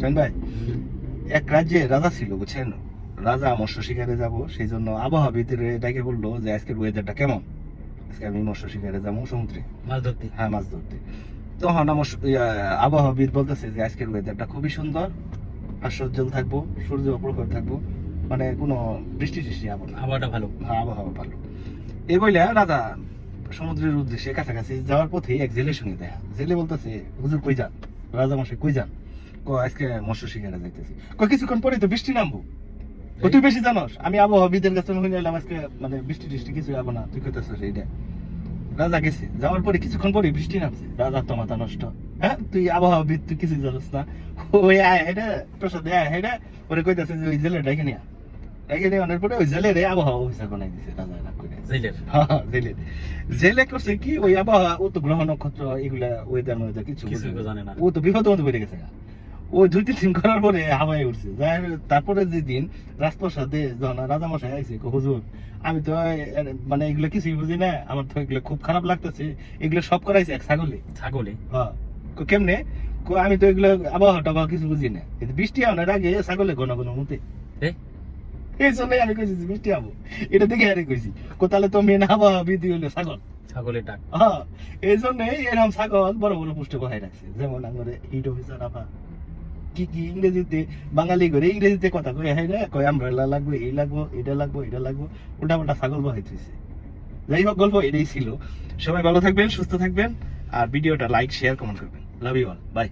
শাহিন ভাই এক রাজ্যে রাজা ছিল বুঝছেন? রাজা মৎস্য শিকারে যাব সেই জন্য আবহাওয়াবিদের ডেকে বলল যে আজকের ওয়েদারটা কেমন? আজকে আমি মৎস্য শিকারে যাব সমুদ্রে। মাছ ধরতে। হ্যাঁ মাছ ধরতে। তখন আমার আবহাওয়াবিদ বলতেছে যে আজকের ওয়েদারটা খুবই সুন্দর হাস্যোজ্জ্বল থাকব সূর্য প্রখর থাকব মানে কোনো বৃষ্টি টিষ্টি আবহাওয়া। আবহাওয়াটা ভালো। হ্যাঁ, আবহাওয়া ভালো। এই বলে রাজা সমুদ্রের উদ্দেশ্যে কাছাকাছি যাওয়ার পথে এক জেলের সঙ্গে দেখা জেলে বলতেছে হুজুর কই যান? রাজা মশাই কই যান? আজকে মৎস্য শিকারে যাইতেছি। ক কিছুক্ষণ পরে তো বৃষ্টি নামবো? তুই বেশি জানোস? আমি আবহাওয়াবিদের কাছে শুনে এলাম আজকে মানে বৃষ্টি টিষ্টি কিছু যাব না। তুই এইটা রাজা গেছে। যাওয়ার পরে কিছুক্ষণ পরে বৃষ্টি নামছে। রাজার তো মাথা নষ্ট। হ্যাঁ? তুই আবহাওয়াবিদ তুই কিছু জানোস না। ওই আয় হেডা প্রসাদ আয় হেডা ওরে কইতাছে যে ওই জেলে ডেকে নিয়া ডেকে নিয়ে অনেক পরে ওই জেলের আবহাওয়া অফিসার বানাই দিছে রাজা রাগ করে জেলের হ্যাঁ, জেলে। জেলে করছে কি? ওই আবহাওয়া ও তো গ্রহ নক্ষত্র এগুলা ওয়েদার ওয়েদার কিছু কিছু জানে না। ও তো বিপদ মধ্যে পড়ে গেছে ওই দুই তিন দিন করার পরে হাওয়ায় উঠছে। যাই তারপরে যে দিন রাজপ্রসাদে যখন রাজা মশাই আইছে কো, হুজুর আমি তো মানে এগুলো কিছুই বুঝি না আমার তো এগুলো খুব খারাপ লাগতেছে এগুলো সব করাইছে এক ছাগলে। ছাগলে? হ্যাঁ। কেমনে? আমি তো এগুলো আবহাওয়া টাবহাওয়া কিছু বুঝি না। কিন্তু বৃষ্টি আনার আগে ছাগলে ঘন ঘন মুতে এই জন্যই আমি কইছি বৃষ্টি আবো। এটা দেখে আরে কইছি কো তাহলে তো মেন আবহাওয়া বিধি হইল ছাগল। ছাগলের ডাক। হ্যাঁ এই জন্যই এরকম ছাগল বড় বড় পুষ্টি কথাই রাখছে। যেমন আমার হিট অফিসার আফা। কি কি ইংরেজিতে? বাঙালি করে ইংরেজিতে কথা কই হ্যাঁ রে কয় আমব্রেলা লাগবে, এই লাগবো, এটা লাগবো এটা লাগবো। উল্টা পাল্টা ছাগল বহাইতেছে যাই হোক গল্প এটাই ছিল। সবাই ভালো থাকবেন, সুস্থ থাকবেন, আর ভিডিওটা লাইক শেয়ার কমেন্ট করবেন। Love you all by